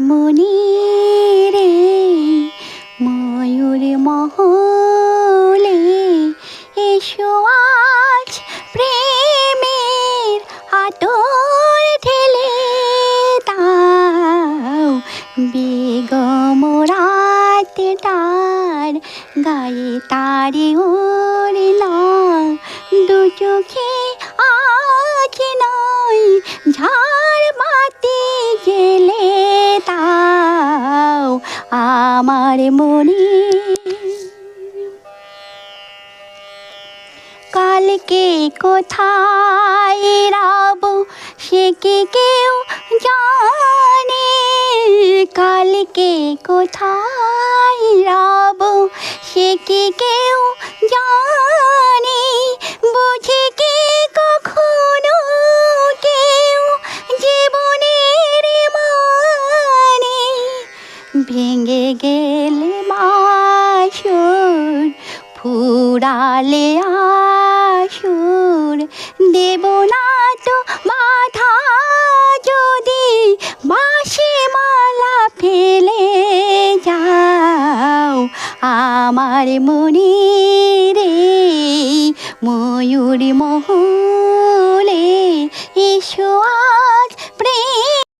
মনি রে ময়ূর মহলে এসো আজ প্রেমের আতর ঠেলে তাও বেগম রাতে তার গায়ে তারে ওড়না দু চোখে আমার মনে। কালকে কোথায় রাব সে কি কেউ জানে? কালকে কোথায় রাব সে কি কেউ জানে? গেলে মাসুর ফুরালে আসুর দেব না তো মাথা যদি বাসি মালা ফেলে যাও। আমার মনে রে ময়ূর মহলে